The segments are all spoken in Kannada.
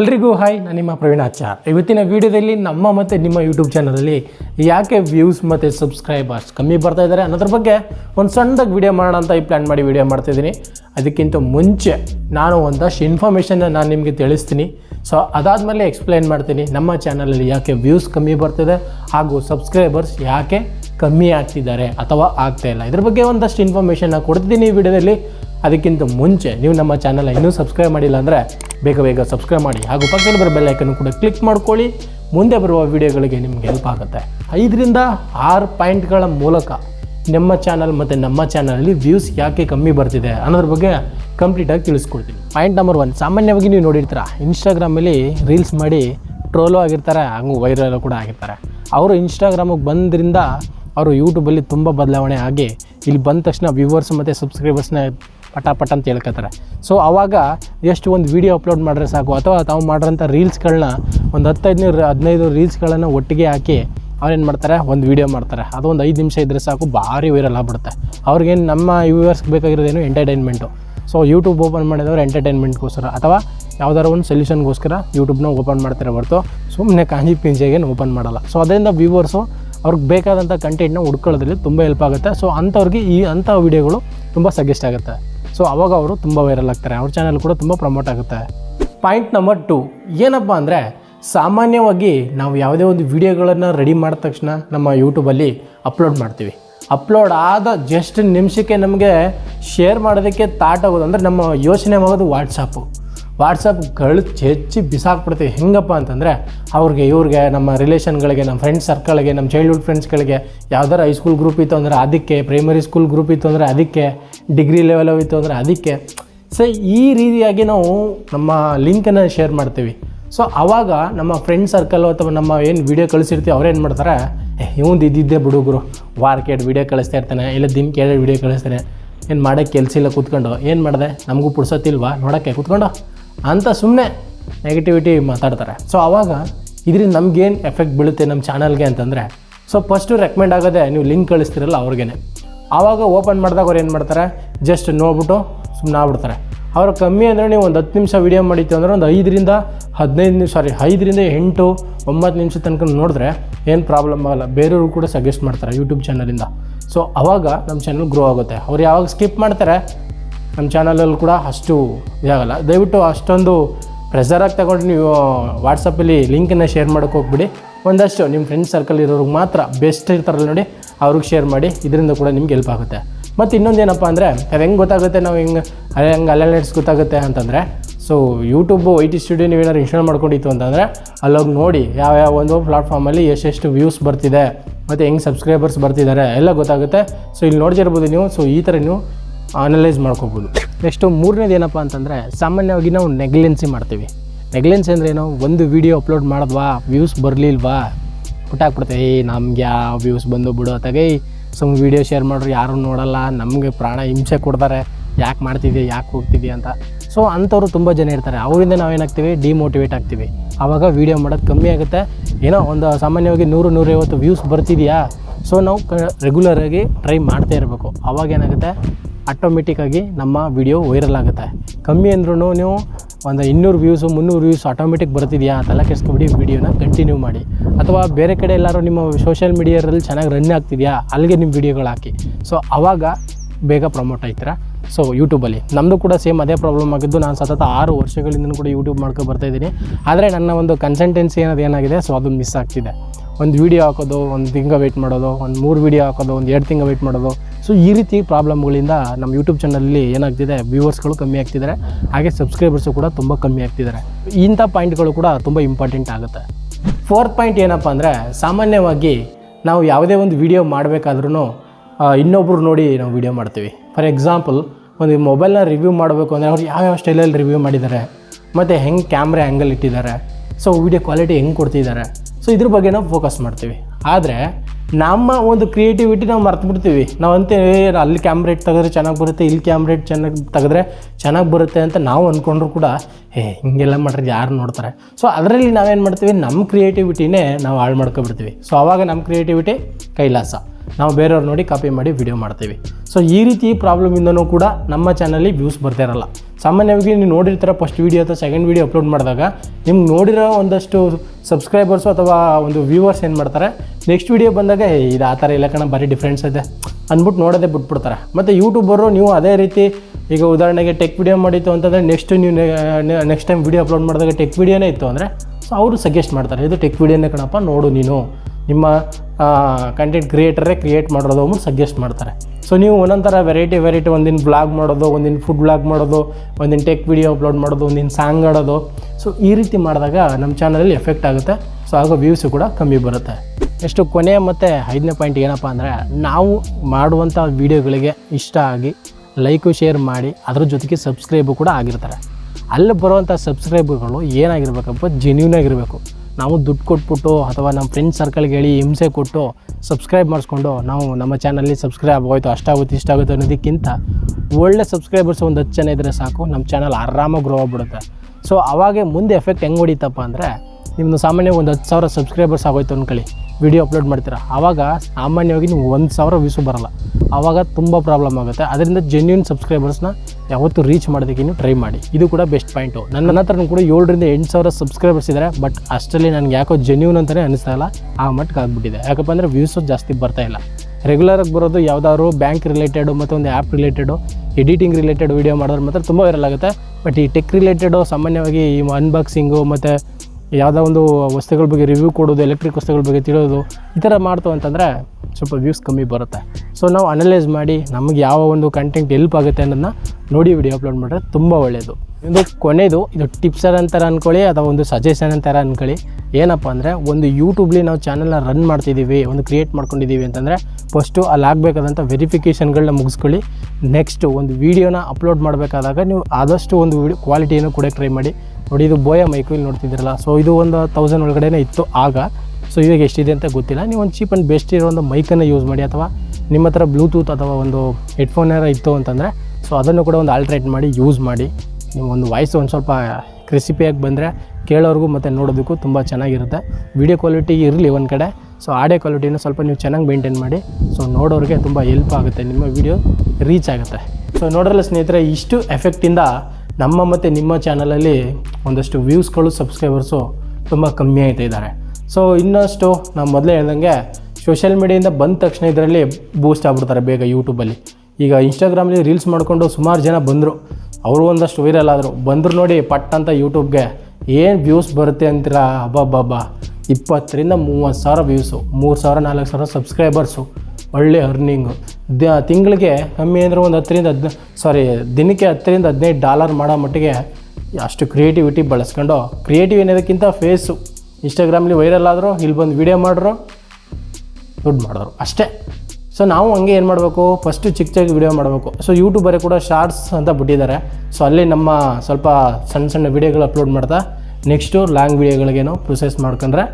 ಎಲ್ರಿಗೂ ಹಾಯ್, ನಾನು ನಿಮ್ಮ ಪ್ರವೀಣ್ ಆಚಾರ್. ಇವತ್ತಿನ ವಿಡಿಯೋದಲ್ಲಿ ನಮ್ಮ ಮತ್ತು ನಿಮ್ಮ ಯೂಟ್ಯೂಬ್ ಚಾನಲಲ್ಲಿ ಯಾಕೆ ವ್ಯೂಸ್ ಮತ್ತು ಸಬ್ಸ್ಕ್ರೈಬರ್ಸ್ ಕಮ್ಮಿ ಬರ್ತಾ ಇದ್ದಾರೆ ಅನ್ನೋದ್ರ ಬಗ್ಗೆ ಒಂದು ಸಣ್ಣದಾಗಿ ವಿಡಿಯೋ ಮಾಡೋಣ ಅಂತ ಈ ಪ್ಲ್ಯಾನ್ ಮಾಡಿ ವಿಡಿಯೋ ಮಾಡ್ತಿದ್ದೀನಿ. ಅದಕ್ಕಿಂತ ಮುಂಚೆ ನಾನು ಒಂದಷ್ಟು ಇನ್ಫಾರ್ಮೇಷನ್ನ ನಾನು ನಿಮಗೆ ತಿಳಿಸ್ತೀನಿ. ಸೊ ಅದಾದಮೇಲೆ ಎಕ್ಸ್ಪ್ಲೈನ್ ಮಾಡ್ತೀನಿ ನಮ್ಮ ಚಾನಲಲ್ಲಿ ಯಾಕೆ ವ್ಯೂಸ್ ಕಮ್ಮಿ ಬರ್ತಿದೆ, ಹಾಗೂ ಸಬ್ಸ್ಕ್ರೈಬರ್ಸ್ ಯಾಕೆ ಕಮ್ಮಿ ಆಗ್ತಿದ್ದಾರೆ ಅಥವಾ ಆಗ್ತಾ ಇಲ್ಲ. ಇದ್ರ ಬಗ್ಗೆ ಒಂದಷ್ಟು ಇನ್ಫಾರ್ಮೇಷನ್ನ ಕೊಡ್ತೀನಿ ಈ ವಿಡಿಯೋದಲ್ಲಿ. ಅದಕ್ಕಿಂತ ಮುಂಚೆ ನೀವು ನಮ್ಮ ಚಾನಲ್ ಇನ್ನೂ ಸಬ್ಸ್ಕ್ರೈಬ್ ಮಾಡಿಲ್ಲ ಅಂದರೆ ಬೇಗ ಬೇಗ ಸಬ್ಸ್ಕ್ರೈಬ್ ಮಾಡಿ. ಹಾಗೂ ಪಕ್ಕದಲ್ಲಿ ಬರೋ ಬೆಲ್ ಐಕನ್ ಕೂಡ ಕ್ಲಿಕ್ ಮಾಡ್ಕೊಳ್ಳಿ. ಮುಂದೆ ಬರುವ ವಿಡಿಯೋಗಳಿಗೆ ನಿಮ್ಗೆ ಹೆಲ್ಪ್ ಆಗುತ್ತೆ. ಐದರಿಂದ ಆರು ಪಾಯಿಂಟ್ಗಳ ಮೂಲಕ ನಮ್ಮ ಚಾನಲ್ ಮತ್ತು ನಮ್ಮ ಚಾನಲಲ್ಲಿ ವ್ಯೂಸ್ ಯಾಕೆ ಕಮ್ಮಿ ಬರ್ತಿದೆ ಅನ್ನೋದ್ರ ಬಗ್ಗೆ ಕಂಪ್ಲೀಟಾಗಿ ತಿಳಿಸ್ಕೊಡ್ತೀನಿ. ಪಾಯಿಂಟ್ ನಂಬರ್ ಒನ್ ಸಾಮಾನ್ಯವಾಗಿ ನೀವು ನೋಡಿರ್ತೀರ ಇನ್ಸ್ಟಾಗ್ರಾಮಲ್ಲಿ ರೀಲ್ಸ್ ಮಾಡಿ ಟ್ರೋಲು ಆಗಿರ್ತಾರೆ, ಹಾಗೂ ವೈರಲ್ ಕೂಡ ಆಗಿರ್ತಾರೆ. ಅವರು ಇನ್ಸ್ಟಾಗ್ರಾಮಿಗೆ ಬಂದ್ರಿಂದ ಅವರು ಯೂಟ್ಯೂಬಲ್ಲಿ ತುಂಬ ಬದಲಾವಣೆ ಆಗಿ ಇಲ್ಲಿ ಬಂದ ತಕ್ಷಣ ವ್ಯೂವರ್ಸ್ ಮತ್ತು ಸಬ್ಸ್ಕ್ರೈಬರ್ಸ್ನ ಪಟಾಪಟ ಪಟ ಅಂತ ಹೇಳ್ಕೊತಾರೆ. ಸೊ ಆವಾಗ ಎಷ್ಟು ಒಂದು ವೀಡಿಯೋ ಅಪ್ಲೋಡ್ ಮಾಡಿದ್ರೆ ಸಾಕು. ಅಥವಾ ತಾವು ಮಾಡಿರೋಂಥ ರೀಲ್ಸ್ಗಳನ್ನ ಒಂದು ಹತ್ತೈದನೂರು, ಹದಿನೈದು ರೀಲ್ಸ್ಗಳನ್ನು ಒಟ್ಟಿಗೆ ಹಾಕಿ ಅವ್ರೇನು ಮಾಡ್ತಾರೆ? ಒಂದು ವೀಡಿಯೋ ಮಾಡ್ತಾರೆ. ಅದು ಒಂದು ಐದು ನಿಮಿಷ ಇದ್ದರೆ ಸಾಕು, ಭಾರಿ ವೈರಲ್ ಆಗ್ಬಿಡುತ್ತೆ. ಅವ್ರಿಗೇನು ನಮ್ಮ ವ್ಯೂವರ್ಸ್ಗೆ ಬೇಕಾಗಿರೋದೇನು ಎಂಟರ್ಟೈನ್ಮೆಂಟು ಸೊ ಯೂಟ್ಯೂಬ್ ಓಪನ್ ಮಾಡಿದವರು ಎಂಟರ್ಟೈನ್ಮೆಂಟ್ಗೋಸ್ಕರ ಅಥವಾ ಯಾವ್ದಾದ್ರು ಒಂದು ಸೊಲ್ಯೂಷನ್ಗೋಸ್ಕರ ಯೂಟ್ಯೂಬ್ನ ಓಪನ್ ಮಾಡ್ತಾರೆ ಹೊರತು ಸುಮ್ಮನೆ ಕಾಂಜಿ ಪಿಂಜೆಗೇನು ಓಪನ್ ಮಾಡಲ್ಲ. ಸೊ ಅದರಿಂದ ವ್ಯೂವರ್ಸು ಅವ್ರಿಗೆ ಬೇಕಾದಂಥ ಕಂಟೆಂಟ್ನ ಹುಡ್ಕೊಳ್ಳೋದ್ರಲ್ಲಿ ತುಂಬ ಹೆಲ್ಪ್ ಆಗುತ್ತೆ. ಸೊ ಅಂಥವ್ರಿಗೆ ಈ ಅಂಥ ವೀಡಿಯೋಗಳು ತುಂಬ ಸಜೆಸ್ಟ್ ಆಗುತ್ತೆ. ಸೊ ಅವಾಗ ಅವರು ತುಂಬ ವೈರಲ್ ಆಗ್ತಾರೆ. ಅವ್ರ ಚಾನಲ್ ಕೂಡ ತುಂಬ ಪ್ರಮೋಟ್ ಆಗುತ್ತೆ. ಪಾಯಿಂಟ್ ನಂಬರ್ ಟು ಏನಪ್ಪ ಅಂದರೆ ಸಾಮಾನ್ಯವಾಗಿ ನಾವು ಯಾವುದೇ ಒಂದು ವಿಡಿಯೋಗಳನ್ನು ರೆಡಿ ಮಾಡಿದ ತಕ್ಷಣ ನಮ್ಮ ಯೂಟ್ಯೂಬಲ್ಲಿ ಅಪ್ಲೋಡ್ ಮಾಡ್ತೀವಿ. ಅಪ್ಲೋಡ್ ಆದ ಜಸ್ಟ್ ನಿಮಿಷಕ್ಕೆ ನಮಗೆ ಶೇರ್ ಮಾಡೋದಕ್ಕೆ ತಾಟ್ ಆಗೋದು ಅಂದರೆ ನಮ್ಮ ಯೋಚನೆ ಆಗೋದು ವಾಟ್ಸಪ್ಪು ವಾಟ್ಸಪ್ ಕಳಿಸಿ ಹೆಚ್ಚಿ ಬಿಸಾಕ್ಬಿಡ್ತೀವಿ. ಹೆಂಗಪ್ಪ ಅಂತಂದರೆ ಅವ್ರಿಗೆ, ಇವ್ರಿಗೆ, ನಮ್ಮ ರಿಲೇಷನ್ಗಳಿಗೆ ನಮ್ಮ ಫ್ರೆಂಡ್ಸ್ ಸರ್ಕಲ್ಗೆ ನಮ್ಮ ಚೈಲ್ಡ್ಹುಡ್ ಫ್ರೆಂಡ್ಸ್ಗಳಿಗೆ ಯಾವ್ದಾರು ಹೈಸ್ಕೂಲ್ ಗ್ರೂಪ್ ಇತ್ತು ಅಂದರೆ ಅದಕ್ಕೆ ಪ್ರೈಮರಿ ಸ್ಕೂಲ್ ಗ್ರೂಪ್ ಇತ್ತು ಅಂದರೆ ಅದಕ್ಕೆ ಡಿಗ್ರಿ ಲೆವೆಲ್ ಇತ್ತು ಅಂದರೆ ಅದಕ್ಕೆ. ಸೊ ಈ ರೀತಿಯಾಗಿ ನಾವು ನಮ್ಮ ಲಿಂಕನ್ನು ಶೇರ್ ಮಾಡ್ತೀವಿ. ಸೊ ಆವಾಗ ನಮ್ಮ ಫ್ರೆಂಡ್ ಸರ್ಕಲ್ ಅಥವಾ ನಮ್ಮ ಏನು ವೀಡಿಯೋ ಕಳಿಸಿರ್ತೀವಿ, ಅವ್ರೇನು ಮಾಡ್ತಾರೆ ಇವಂದು ಇದ್ದಿದ್ದೆ ಬಿಡುಗರು ವಾರ್ಕೆಟ್ ವೀಡಿಯೋ ಕಳಿಸ್ತಾ ಇರ್ತಾನೆ, ಇಲ್ಲ ದಿನಕ್ಕೆ ಎರಡು ವೀಡಿಯೋ ಕಳಿಸ್ತಾನೆ. ಏನು ಮಾಡೋಕ್ಕೆ ಕೆಲಸ ಇಲ್ಲ, ಕೂತ್ಕೊಂಡು. ಏನು ಮಾಡಿದೆ? ನಮಗೂ ಪುಡ್ಸೋತಿಲ್ವಾ ನೋಡೋಕ್ಕೆ, ಕೂತ್ಕೊಂಡು. ಅಂತ ಸುಮ್ಮನೆ ನೆಗೆಟಿವಿಟಿ ಮಾತಾಡ್ತಾರೆ. ಸೊ ಆವಾಗ ಇದರಿಂದ ನಮಗೇನು ಎಫೆಕ್ಟ್ ಬೀಳುತ್ತೆ ನಮ್ಮ ಚಾನಲ್ಗೆ ಅಂತಂದರೆ ಸೊ ಫಸ್ಟು ರೆಕಮೆಂಡ್ ಆಗೋದೆ ನೀವು ಲಿಂಕ್ ಕಳಿಸ್ತಿರಲ್ಲ ಅವ್ರಿಗೇ ಆವಾಗ ಓಪನ್ ಮಾಡಿದಾಗ ಅವ್ರು ಏನು ಮಾಡ್ತಾರೆ? ಜಸ್ಟ್ ನೋಡ್ಬಿಟ್ಟು ಸುಮ್ಮನೆ ಆಗ್ಬಿಡ್ತಾರೆ. ಅವ್ರು ಕಮ್ಮಿ ಅಂದರೆ ನೀವು ಒಂದು ಹತ್ತು ನಿಮಿಷ ವೀಡಿಯೋ ಮಾಡಿತ್ತು ಅಂದರೆ ಒಂದು ಐದರಿಂದ ಹದಿನೈದು ನಿಮಿಷ ಸಾರಿ ಐದರಿಂದ ಎಂಟು, ಒಂಬತ್ತು ನಿಮಿಷ ತನಕ ನೋಡಿದ್ರೆ ಏನು ಪ್ರಾಬ್ಲಮ್ ಆಗಲ್ಲ. ಬೇರೆಯವರು ಕೂಡ ಸಜೆಸ್ಟ್ ಮಾಡ್ತಾರೆ ಯೂಟ್ಯೂಬ್ ಚಾನಲಿಂದ ಸೊ ಆವಾಗ ನಮ್ಮ ಚಾನಲ್ ಗ್ರೋ ಆಗುತ್ತೆ. ಅವ್ರು ಯಾವಾಗ ಸ್ಕಿಪ್ ಮಾಡ್ತಾರೆ? ನಮ್ಮ ಚಾನಲಲ್ಲಿ ಕೂಡ ಅಷ್ಟು ಇದಾಗಲ್ಲ. ದಯವಿಟ್ಟು ಅಷ್ಟೊಂದು ಪ್ರೆಸರಾಗಿ ತಗೊಂಡು ನೀವು ವಾಟ್ಸಪ್ಪಲ್ಲಿ ಲಿಂಕನ್ನು ಶೇರ್ ಮಾಡೋಕೆ ಹೋಗ್ಬಿಡಿ. ಒಂದಷ್ಟು ನಿಮ್ಮ ಫ್ರೆಂಡ್ ಸರ್ಕಲ್ ಇರೋರಿಗೆ ಮಾತ್ರ ಬೆಸ್ಟ್ ಇರ್ತಾರಲ್ಲ ನೋಡಿ, ಅವ್ರಿಗೆ ಶೇರ್ ಮಾಡಿ, ಇದರಿಂದ ಕೂಡ ನಿಮ್ಗೆ ಹೆಲ್ಪ್ ಆಗುತ್ತೆ. ಮತ್ತು ಇನ್ನೊಂದೇನಪ್ಪ ಅಂದರೆ, ಅದು ಹೆಂಗೆ ಗೊತ್ತಾಗುತ್ತೆ ನಾವು ಹೆಂಗೆ ಹೆಂಗೆ ಅಲೆನೆಟ್ಸ್ ಗೊತ್ತಾಗುತ್ತೆ ಅಂತಂದರೆ ಸೊ ಯೂಟ್ಯೂಬು ಐ ಟಿ ಸ್ಟುಡಿಯೋ ನೀವೇನಾದ್ರು ಇನ್ಸ್ಟಾಲ್ ಮಾಡ್ಕೊಂಡಿತ್ತು ಅಂತಂದರೆ, ಅಲ್ಲೋಗಿ ನೋಡಿ ಯಾವ ಯಾವ ಒಂದು ಪ್ಲಾಟ್ಫಾರ್ಮಲ್ಲಿ ಎಷ್ಟೆಷ್ಟು ವ್ಯೂಸ್ ಬರ್ತಿದೆ, ಮತ್ತು ಹೆಂಗೆ ಸಬ್ಸ್ಕ್ರೈಬರ್ಸ್ ಬರ್ತಿದ್ದಾರೆ, ಎಲ್ಲ ಗೊತ್ತಾಗುತ್ತೆ. ಸೊ ಇಲ್ಲಿ ನೋಡ್ತಿರ್ಬೋದು ನೀವು ಸೊ ಈ ಥರ ನೀವು ಅನಲೈಸ್ ಮಾಡ್ಕೋಬೋದು. ನೆಕ್ಸ್ಟು ಮೂರನೇದು ಏನಪ್ಪ ಅಂತಂದರೆ, ಸಾಮಾನ್ಯವಾಗಿ ನಾವು ನೆಗ್ಲೆನ್ಸಿ ಮಾಡ್ತೀವಿ. ನೆಗ್ಲೆನ್ಸಿ ಅಂದರೆ ಏನು? ಒಂದು ವೀಡಿಯೋ ಅಪ್ಲೋಡ್ ಮಾಡಿದ್ವಾ? ವ್ಯೂಸ್ ಬರಲಿಲ್ವಾ? ಪುಟ್ಟಾಕ್ಬಿಡ್ತೇವೆ ಏಯ್ ನಮ್ಗೆ ಯಾವ ವ್ಯೂಸ್ ಬಂದು ಬಿಡು ತಗೈ ಸುಮ್ಮನೆ ವೀಡಿಯೋ ಶೇರ್ ಮಾಡ್ರು, ಯಾರು ನೋಡಲ್ಲ. ನಮಗೆ ಪ್ರಾಣ ಹಿಂಸೆ ಕೊಡ್ತಾರೆ. ಯಾಕೆ ಮಾಡ್ತಿದ್ವಿ ಯಾಕೆ ಹೋಗ್ತಿದ್ವಿ ಅಂತ. ಸೊ ಅಂಥವ್ರು ತುಂಬ ಜನ ಇರ್ತಾರೆ. ಅವರಿಂದ ನಾವೇನಾಗ್ತೀವಿ ಡಿಮೋಟಿವೇಟ್ ಆಗ್ತೀವಿ. ಆವಾಗ ವೀಡಿಯೋ ಮಾಡೋದು ಕಮ್ಮಿ ಆಗುತ್ತೆ. ಏನೋ ಒಂದು ಸಾಮಾನ್ಯವಾಗಿ ನೂರು, ನೂರೈವತ್ತು ವ್ಯೂಸ್ ಬರ್ತಿದೆಯಾ? ಸೊ ನಾವು ಕ ರೆಗ್ಯುಲರಾಗಿ ಟ್ರೈ ಮಾಡ್ತಾ ಇರಬೇಕು. ಅವಾಗ ಏನಾಗುತ್ತೆ? ಆಟೋಮೆಟಿಕ್ಕಾಗಿ ನಮ್ಮ ವಿಡಿಯೋ ವೈರಲ್ ಆಗುತ್ತೆ. ಕಮ್ಮಿ ಅಂದ್ರೂ ನೀವು ಒಂದು ಇನ್ನೂರು ವ್ಯೂಸು ಮುನ್ನೂರು ವ್ಯೂಸ್ ಆಟೋಮೆಟಿಕ್ ಬರ್ತಿದೆಯಾ? ತಲೆ ಕೆಡ್ಸ್ಕೊಬಿಡಿ ವೀಡಿಯೋನ ಕಂಟಿನ್ಯೂ ಮಾಡಿ. ಅಥವಾ ಬೇರೆ ಕಡೆ ಎಲ್ಲರೂ ನಿಮ್ಮ ಸೋಷಿಯಲ್ ಮೀಡಿಯಾದಲ್ಲಿ ಚೆನ್ನಾಗಿ ರನ್ ಆಗ್ತಿದೆಯಾ? ಅಲ್ಲಿಗೆ ನಿಮ್ಮ ವಿಡಿಯೋಗಳು ಹಾಕಿ. ಸೊ ಆವಾಗ ಬೇಗ ಪ್ರಮೋಟ್ ಆಯ್ತೀರಾ? ಸೊ ಯೂಟ್ಯೂಬಲ್ಲಿ ನಮ್ಮದು ಕೂಡ ಸೇಮ್ ಅದೇ ಪ್ರಾಬ್ಲಮ್ ಆಗಿದ್ದು ನಾನು ಸತತ ಆರು ವರ್ಷಗಳಿಂದ ಕೂಡ ಯೂಟ್ಯೂಬ್ ಮಾಡ್ಕೊಂಡು ಬರ್ತಾಯಿದ್ದೀನಿ ಆದರೆ ನನ್ನ ಒಂದು ಕನ್ಸಲ್ಟೆನ್ಸಿ ಅನ್ನೋದು ಏನಾಗಿದೆ? ಸೊ ಅದು ಮಿಸ್ ಆಗ್ತಿದೆ. ಒಂದು ವೀಡಿಯೋ ಹಾಕೋದು, ಒಂದು ತಿಂಗ ವೆಯ್ಟ್ ಮಾಡೋದು, ಒಂದು ಮೂರು ವೀಡಿಯೋ ಹಾಕೋದು, ಒಂದು ಎರಡು ತಿಂಗ ವೆಯ್ಟ್ ಮಾಡೋದು. ಸೊ ಈ ರೀತಿ ಪ್ರಾಬ್ಲಮ್ಗಳಿಂದ ನಮ್ಮ ಯೂಟ್ಯೂಬ್ ಚಾನಲಲ್ಲಿ ಏನಾಗ್ತಿದೆ ವ್ಯೂವರ್ಸ್ಗಳು ಕಮ್ಮಿ ಆಗ್ತಿದ್ದಾರೆ ಹಾಗೆ ಸಬ್ಸ್ಕ್ರೈಬರ್ಸು ಕೂಡ ತುಂಬ ಕಮ್ಮಿ ಆಗ್ತಿದ್ದಾರೆ ಇಂಥ ಪಾಯಿಂಟ್ಗಳು ಕೂಡ ತುಂಬ ಇಂಪಾರ್ಟೆಂಟ್ ಆಗುತ್ತೆ. ಫೋರ್ತ್ ಪಾಯಿಂಟ್ ಏನಪ್ಪ ಅಂದರೆ, ಸಾಮಾನ್ಯವಾಗಿ ನಾವು ಯಾವುದೇ ಒಂದು ವಿಡಿಯೋ ಮಾಡಬೇಕಾದ್ರೂ ಇನ್ನೊಬ್ರು ನೋಡಿ ನಾವು ವಿಡಿಯೋ ಮಾಡ್ತೀವಿ. ಫಾರ್ ಎಕ್ಸಾಂಪಲ್ ಒಂದು ಮೊಬೈಲ್ನ ರಿವ್ಯೂ ಮಾಡಬೇಕು ಅಂದರೆ ಅವ್ರು ಯಾವ್ಯಾವ ಸ್ಟೈಲಲ್ಲಿ ರಿವ್ಯೂ ಮಾಡಿದ್ದಾರೆ, ಮತ್ತು ಹೆಂಗೆ ಕ್ಯಾಮ್ರಾ ಆ್ಯಂಗಲ್ ಇಟ್ಟಿದ್ದಾರೆ ಸೊ ವಿಡಿಯೋ ಕ್ವಾಲಿಟಿ ಹೆಂಗೆ ಕೊಡ್ತಿದ್ದಾರೆ ಸೊ ಇದ್ರ ಬಗ್ಗೆ ನಾವು ಫೋಕಸ್ ಮಾಡ್ತೀವಿ. ಆದರೆ, ನಮ್ಮ ಒಂದು ಕ್ರಿಯೇಟಿವಿಟಿ ನಾವು ಮರ್ತು ಬಿಡ್ತೀವಿ. ನಾವು ಅಂತ ಅಲ್ಲಿ ಕ್ಯಾಮ್ರೇಟ್ ತೆಗೆದ್ರೆ ಚೆನ್ನಾಗಿ ಬರುತ್ತೆ, ಇಲ್ಲಿ ಕ್ಯಾಮ್ರೇಟ್ ಚೆನ್ನಾಗಿ ತೆಗೆದ್ರೆ ಚೆನ್ನಾಗಿ ಬರುತ್ತೆ ಅಂತ ನಾವು ಅಂದ್ಕೊಂಡ್ರು ಕೂಡ, ಹೇ, ಹಿಂಗೆಲ್ಲ ಮಾಡ್ರೆ ಯಾರು ನೋಡ್ತಾರೆ? ಸೊ ಅದರಲ್ಲಿ ನಾವೇನು ಮಾಡ್ತೀವಿ ನಮ್ಮ ಕ್ರಿಯೇಟಿವಿಟಿನೇ ನಾವು ಹಾಳು ಮಾಡ್ಕೊಬಿಡ್ತೀವಿ. ಸೊ ಆವಾಗ ನಮ್ಮ ಕ್ರಿಯೇಟಿವಿಟಿ ಕೈಲಾಸ. ನಾವು ಬೇರೆಯವ್ರು ನೋಡಿ ಕಾಪಿ ಮಾಡಿ ವಿಡಿಯೋ ಮಾಡ್ತೀವಿ. ಸೊ ಈ ರೀತಿ ಪ್ರಾಬ್ಲಮಿಂದನೂ ಕೂಡ ನಮ್ಮ ಚಾನಲ್ಲಿ ವ್ಯೂಸ್ ಬರ್ತಾ ಇರಲ್ಲ. ಸಾಮಾನ್ಯವಾಗಿ ನೀವು ನೋಡಿರ್ತೀರ ಫಸ್ಟ್ ವೀಡಿಯೋ ಅಥವಾ ಸೆಕೆಂಡ್ ವೀಡಿಯೋ ಅಪ್ಲೋಡ್ ಮಾಡಿದಾಗ ನಿಮ್ಗೆ ನೋಡಿರೋ ಒಂದಷ್ಟು ಸಬ್ಸ್ಕ್ರೈಬರ್ಸು ಅಥವಾ ಒಂದು ವ್ಯೂವರ್ಸ್ ಏನು ಮಾಡ್ತಾರೆ ನೆಕ್ಸ್ಟ್ ವೀಡಿಯೋ ಬಂದಾಗ "ಏ, ಇದು ಆ ಥರ ಇಲ್ಲ ಕಣ ಬರೀ ಡಿಫ್ರೆನ್ಸ್ ಇದೆ ಅಂದ್ಬಿಟ್ಟು ನೋಡೋದೇ ಬಿಟ್ಬಿಡ್ತಾರೆ. ಮತ್ತು ಯೂಟ್ಯೂಬರು ನೀವು ಅದೇ ರೀತಿ ಈಗ ಉದಾಹರಣೆಗೆ ಟೆಕ್ ವೀಡಿಯೋ ಮಾಡಿತ್ತು ಅಂತಂದರೆ ನೆಕ್ಸ್ಟ್ ನೀವು ನೆಕ್ಸ್ಟ್ ಟೈಮ್ ವೀಡಿಯೋ ಅಪ್ಲೋಡ್ ಮಾಡಿದಾಗ ಟೆಕ್ ವೀಡಿಯೋನೇ ಇತ್ತು ಅಂದರೆ ಸೊ ಅವರು ಸಜೆಸ್ಟ್ ಮಾಡ್ತಾರೆ ಇದು ಟೆಕ್ ವೀಡಿಯೋನೇ ಕಣಪ್ಪ ನೋಡು ನೀನು. ನಿಮ್ಮ ಕಂಟೆಂಟ್ ಕ್ರಿಯೇಟರೇ ಕ್ರಿಯೇಟ್ ಮಾಡಿರೋದು ಅವ್ರು ಸಜೆಸ್ಟ್ ಮಾಡ್ತಾರೆ. ಸೊ ನೀವು ಒಂದೊಂಥರ ವೆರೈಟಿ ವೆರೈಟಿ ಒಂದಿನ ಬ್ಲಾಗ್ ಮಾಡೋದು, ಒಂದಿನ ಫುಡ್ ಬ್ಲಾಗ್ ಮಾಡೋದು, ಒಂದಿನ ಟೆಕ್ ವಿಡಿಯೋ ಅಪ್ಲೋಡ್ ಮಾಡೋದು, ಒಂದಿನ ಸಾಂಗ್ ಆಡೋದು ಸೊ ಈ ರೀತಿ ಮಾಡಿದಾಗ ನಮ್ಮ ಚಾನಲಲ್ಲಿ ಎಫೆಕ್ಟ್ ಆಗುತ್ತೆ. ಸೊ ಆಗೋ ವ್ಯೂಸು ಕೂಡ ಕಮ್ಮಿ ಬರುತ್ತೆ. ಎಷ್ಟು ಕೊನೆಯ ಮತ್ತು ಐದನೇ ಪಾಯಿಂಟ್ ಏನಪ್ಪ ಅಂದರೆ, ನಾವು ಮಾಡುವಂಥ ವೀಡಿಯೋಗಳಿಗೆ ಇಷ್ಟ ಆಗಿ ಲೈಕು ಶೇರ್ ಮಾಡಿ, ಅದ್ರ ಜೊತೆಗೆ ಸಬ್ಸ್ಕ್ರೈಬು ಕೂಡ ಆಗಿರ್ತಾರೆ. ಅಲ್ಲಿ ಬರುವಂಥ ಸಬ್ಸ್ಕ್ರೈಬರ್ಗಳು ಏನಾಗಿರ್ಬೇಕಪ್ಪ ಜೆನ್ಯೂನ್ ಆಗಿರಬೇಕು. ನಾವು ದುಡ್ಡು ಕೊಟ್ಬಿಟ್ಟು ಅಥವಾ ನಮ್ಮ ಫ್ರೆಂಡ್ಸ್ ಸರ್ಕಲ್ಗೆ ಹೇಳಿ ಹಿಂಸೆ ಕೊಟ್ಟು ಸಬ್ಸ್ಕ್ರೈಬ್ ಮಾಡಿಸ್ಕೊಂಡು ನಾವು ನಮ್ಮ ಚಾನಲ್ಲಿ ಸಬ್ಸ್ಕ್ರೈಬ್ ಆಗೋಯ್ತು ಅಷ್ಟಾಗುತ್ತೆ ಇಷ್ಟಾಗುತ್ತೆ ಅನ್ನೋದಕ್ಕಿಂತ ಒಳ್ಳೆ ಸಬ್ಸ್ಕ್ರೈಬರ್ಸ್ ಒಂದು ಹತ್ತು ಜನ ಇದ್ದರೆ ಸಾಕು, ನಮ್ಮ ಚಾನಲ್ ಆರಾಮಾಗಿ ಗ್ರೋ ಆಗ್ಬಿಡುತ್ತೆ. ಸೊ ಅವಾಗೆ ಮುಂದೆ ಎಫೆಕ್ಟ್ ಹೆಂಗೆ ಹೊಡಿತಪ್ಪ ಅಂದರೆ ನಿಮ್ಮದು ಸಾಮಾನ್ಯ ಒಂದು ಹತ್ತು ಸಾವಿರ ಸಬ್ಸ್ಕ್ರೈಬರ್ಸ್ ಆಗೋಯ್ತು ಅಂದ್ಕೊಳ್ಳಿ ವಿಡಿಯೋ ಅಪ್ಲೋಡ್ ಮಾಡ್ತೀರಾ? ಆವಾಗ ಸಾಮಾನ್ಯವಾಗಿ ನೀವು ಒಂದು ಸಾವಿರ ವ್ಯೂಸು ಬರಲ್ಲ. ಆವಾಗ ತುಂಬ ಪ್ರಾಬ್ಲಮ್ ಆಗುತ್ತೆ. ಅದರಿಂದ ಜೆನ್ಯೂನ್ ಸಬ್ಸ್ಕ್ರೈಬರ್ಸ್ನ ಯಾವತ್ತೂ ರೀಚ್ ಮಾಡೋದಕ್ಕೆ ನೀವು ಟ್ರೈ ಮಾಡಿ. ಇದು ಕೂಡ ಬೆಸ್ಟ್ ಪಾಯಿಂಟು ನನ್ನ ಹತ್ರ ಕೂಡ ಏಳರಿಂದ ಎಂಟು ಸಾವಿರ ಸಬ್ಸ್ಕ್ರೈಬರ್ಸ್ ಇದ್ದಾರೆ ಬಟ್ ಅಷ್ಟರಲ್ಲಿ ನನಗೆ ಯಾಕೋ ಜೆನ್ಯೂನ್ ಅಂತಲೇ ಅನಿಸ್ತಾ ಇಲ್ಲ. ಆ ಮಟ್ಟಿಗೆ ಆಗ್ಬಿಟ್ಟಿದೆ. ಯಾಕಪ್ಪ ಅಂದರೆ ವ್ಯೂಸು ಜಾಸ್ತಿ ಬರ್ತಾ ಇಲ್ಲ. ರೆಗ್ಯುಲರಾಗಿ ಬರೋದು ಯಾವುದಾದ್ರು ಬ್ಯಾಂಕ್ ರಿಲೇಟೆಡು ಮತ್ತು ಒಂದು app related editing related video ಮಾಡೋದ್ರ ಮಾತ್ರ ತುಂಬ ವೈರಲ್ ಆಗುತ್ತೆ. ಬಟ್ ಈ ಟೆಕ್ ರಿಲೇಟೆಡು ಸಾಮಾನ್ಯವಾಗಿ ಈ ಅನ್ಬಾಕ್ಸಿಂಗು ಮತ್ತು ಯಾವುದೋ ಒಂದು ವಸ್ತುಗಳ ಬಗ್ಗೆ ರಿವ್ಯೂ ಕೊಡೋದು ಎಲೆಕ್ಟ್ರಿಕ್ ವಸ್ತುಗಳ ಬಗ್ಗೆ ತಿಳಿಯೋದು, ಈ ಥರ ಮಾಡ್ತು ಅಂತಂದರೆ ಸ್ವಲ್ಪ ವ್ಯೂಸ್ ಕಮ್ಮಿ ಬರುತ್ತೆ. ಸೊ ನಾವು ಅನಲೈಸ್ ಮಾಡಿ ನಮಗೆ ಯಾವ ಒಂದು ಕಂಟೆಂಟ್ ಎಲ್ಪ್ ಆಗುತ್ತೆ ಅನ್ನೋದನ್ನ ನೋಡಿ ವಿಡಿಯೋ ಅಪ್ಲೋಡ್ ಮಾಡಿದ್ರೆ ತುಂಬ ಒಳ್ಳೆಯದು ಇದು ಕೊನೆಯದು ಇದು ಟಿಪ್ಸರ್ ಅಂತಾರೆ ಅಂದ್ಕೊಳ್ಳಿ ಅಥವಾ ಒಂದು ಸಜೆಷನ್ ಅಂತಾರೆ ಅಂದ್ಕೊಳ್ಳಿ ಏನಪ್ಪ ಅಂದರೆ, ಒಂದು ಯೂಟ್ಯೂಬ್ಲಿ ನಾವು ಚಾನಲ್ನ ರನ್ ಮಾಡ್ತಿದ್ದೀವಿ ಒಂದು ಕ್ರಿಯೇಟ್ ಮಾಡ್ಕೊಂಡಿದ್ದೀವಿ ಅಂತಂದರೆ ಫಸ್ಟು ಅಲ್ಲಿ ಆಗಬೇಕಾದಂಥ ವೆರಿಫಿಕೇಷನ್ಗಳನ್ನ ಮುಗಿಸ್ಕೊಳ್ಳಿ. ನೆಕ್ಸ್ಟು ಒಂದು ವೀಡಿಯೋನ ಅಪ್ಲೋಡ್ ಮಾಡಬೇಕಾದಾಗ ನೀವು ಆದಷ್ಟು ಒಂದು ವಿಡಿಯೋ ಕ್ವಾಲಿಟಿಯನ್ನು ಕೂಡ ಟ್ರೈ ಮಾಡಿ. ನೋಡಿ, ಇದು ಬೋಯ ಮೈಕು ಇಲ್ಲಿ ನೋಡ್ತಿದ್ದೀರಲ್ಲ? ಸೊ ಇದು ಒಂದು ತೌಸಂಡ್ ಒಳಗಡೆನೇ ಇತ್ತು ಆಗ. ಸೊ ಇವಾಗ ಎಷ್ಟಿದೆ ಅಂತ ಗೊತ್ತಿಲ್ಲ. ನೀವು ಒಂದು ಚೀಪ್ ಆ್ಯಂಡ್ ಬೆಸ್ಟ್ ಇರೋ ಒಂದು ಮೈಕನ್ನು ಯೂಸ್ ಮಾಡಿ ಅಥವಾ ನಿಮ್ಮ ಹತ್ರ ಬ್ಲೂಟೂತ್ ಅಥವಾ ಒಂದು ಹೆಡ್ಫೋನ್ ಏನಾರ ಇತ್ತು ಅಂತಂದರೆ ಸೊ ಅದನ್ನು ಕೂಡ ಒಂದು ಆಲ್ಟ್ರೇಟ್ ಮಾಡಿ ಯೂಸ್ ಮಾಡಿ. ನೀವು ಒಂದು ವಾಯ್ಸ್ ಒಂದು ಸ್ವಲ್ಪ ಕ್ರಿಸಿಪಿಯಾಗಿ ಬಂದರೆ ಕೇಳೋರಿಗೂ ಮತ್ತು ನೋಡೋದಕ್ಕೂ ತುಂಬ ಚೆನ್ನಾಗಿರುತ್ತೆ. ವಿಡಿಯೋ ಕ್ವಾಲಿಟಿ ಇರಲಿ ಒಂದು ಕಡೆ. ಸೊ ಆಡಿಯೋ ಕ್ವಾಲಿಟಿನ ಸ್ವಲ್ಪ ನೀವು ಚೆನ್ನಾಗಿ ಮೇಂಟೈನ್ ಮಾಡಿ. ಸೊ ನೋಡೋರಿಗೆ ತುಂಬ ಹೆಲ್ಪ್ ಆಗುತ್ತೆ. ನಿಮ್ಮ ವಿಡಿಯೋ ರೀಚ್ ಆಗುತ್ತೆ. ಸೊ ನೋಡ್ರಲ್ಲ ಸ್ನೇಹಿತರೆ, ಇಷ್ಟು ಎಫೆಕ್ಟಿಂದ ನಮ್ಮ ಮತ್ತು ನಿಮ್ಮ ಚಾನಲಲ್ಲಿ ಒಂದಷ್ಟು ವ್ಯೂಸ್ಗಳು, ಸಬ್ಸ್ಕ್ರೈಬರ್ಸು ತುಂಬ ಕಮ್ಮಿ ಆಯ್ತಾ ಇದ್ದಾರೆ. ಸೊ ಇನ್ನಷ್ಟು ನಾವು ಮೊದಲೇ ಹೇಳ್ದಂಗೆ ಸೋಷಿಯಲ್ ಮೀಡಿಯಿಂದ ಬಂದ ತಕ್ಷಣ ಇದರಲ್ಲಿ ಬೂಸ್ಟ್ ಆಗ್ಬಿಡ್ತಾರೆ ಬೇಗ ಯೂಟ್ಯೂಬಲ್ಲಿ ಈಗ ಇನ್ಸ್ಟಾಗ್ರಾಮಲ್ಲಿ ರೀಲ್ಸ್ ಮಾಡಿಕೊಂಡು ಸುಮಾರು ಜನ ಬಂದರು. ಅವರು ಒಂದಷ್ಟು ವೈರಲ್ ಆದರು. ಬಂದರು ನೋಡಿ ಪಟ್ ಅಂತ ಯೂಟ್ಯೂಬ್ಗೆ ಏನು ವ್ಯೂಸ್ ಬರುತ್ತೆ ಅಂತೀರಾ? ಅಬ್ಬಬ್ಬಬ್ಬ. ಇಪ್ಪತ್ತರಿಂದ ಮೂವತ್ತು ಸಾವಿರ ವ್ಯೂಸು ಮೂರು ಸಾವಿರ ನಾಲ್ಕು ಸಾವಿರ ಸಬ್ಸ್ಕ್ರೈಬರ್ಸು ಒಳ್ಳೆ ಅರ್ನಿಂಗು ದ ತಿಂಗಳಿಗೆ ಕಮ್ಮಿ ಅಂದರೆ ಒಂದು ಹತ್ತರಿಂದ ಹದಿನ ಸಾರಿ ದಿನಕ್ಕೆ ಹತ್ತರಿಂದ ಹದಿನೈದು ಡಾಲರ್ ಮಾಡೋ ಮಟ್ಟಿಗೆ ಅಷ್ಟು ಕ್ರಿಯೇಟಿವಿಟಿ ಬಳಸ್ಕೊಂಡು ಕ್ರಿಯೇಟಿವ್ ಏನೋದಕ್ಕಿಂತ ಫೇಸು ಇನ್ಸ್ಟಾಗ್ರಾಮಲ್ಲಿ ವೈರಲ್ ಆದರು, ಇಲ್ಲಿ ಬಂದು ವೀಡಿಯೋ ಮಾಡಿದ್ರು ದುಡ್ಡು ಮಾಡಿದ್ರು. ಅಷ್ಟೇ. ಸೊ ನಾವು ಹಂಗೆ ಏನು ಮಾಡಬೇಕು? ಫಸ್ಟು ಚಿಕ್ಕ ಚಿಕ್ಕ ವಿಡಿಯೋ ಮಾಡಬೇಕು. ಸೊ ಯೂಟ್ಯೂಬರೇ ಕೂಡ ಶಾರ್ಟ್ಸ್ ಅಂತ ಬಿಟ್ಟಿದ್ದಾರೆ. ಸೊ ಅಲ್ಲಿ ನಮ್ಮ ಸ್ವಲ್ಪ ಸಣ್ಣ ಸಣ್ಣ ವೀಡಿಯೋಗಳು ಅಪ್ಲೋಡ್ ಮಾಡ್ತಾ ನೆಕ್ಸ್ಟು ಲಾಂಗ್ ವೀಡಿಯೋಗಳಿಗೇನು ಪ್ರೊಸೆಸ್ ಮಾಡ್ಕೊಂಡ್ರೆ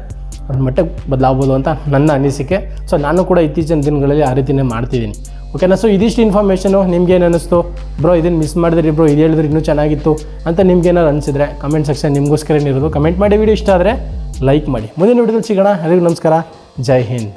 ಮಟ್ಟಕ್ಕೆ ಬದಲಾಗ್ಬೋದು ಅಂತ ನನ್ನ ಅನಿಸಿಕೆ. ಸೊ ನಾನು ಕೂಡ ಇತ್ತೀಚಿನ ದಿನಗಳಲ್ಲಿ ಆ ರೀತಿನೇ ಮಾಡ್ತಿದ್ದೀನಿ. ಓಕೆನಾ ಸೊ ಇದಿಷ್ಟು ಇನ್ಫಾರ್ಮೇಷನು ನಿಮ್ಗೇನು ಅನ್ನಿಸ್ತು ಬ್ರೋ ಇದನ್ನು ಮಿಸ್ ಮಾಡಿದ್ರಿ ಬ್ರೋ ಇದು ಹೇಳಿದ್ರೆ ಇನ್ನೂ ಚೆನ್ನಾಗಿತ್ತು ಅಂತ ನಿಮ್ಗೇನಾದ್ರು ಅನಿಸಿದ್ರೆ ಕಮೆಂಟ್ ಸೆಕ್ಷನ್ ನಿಮಗೋಸ್ಕರ ಏನಿರೋದು ಕಮೆಂಟ್ ಮಾಡಿ ವಿಡಿಯೋ ಇಷ್ಟ ಆದರೆ ಲೈಕ್ ಮಾಡಿ. ಮುಂದಿನ ವಿಡಿಯೋದಲ್ಲಿ ಸಿಗೋಣ. ಎಲ್ಲರಿಗೂ ನಮಸ್ಕಾರ. ಜೈ ಹಿಂದ್.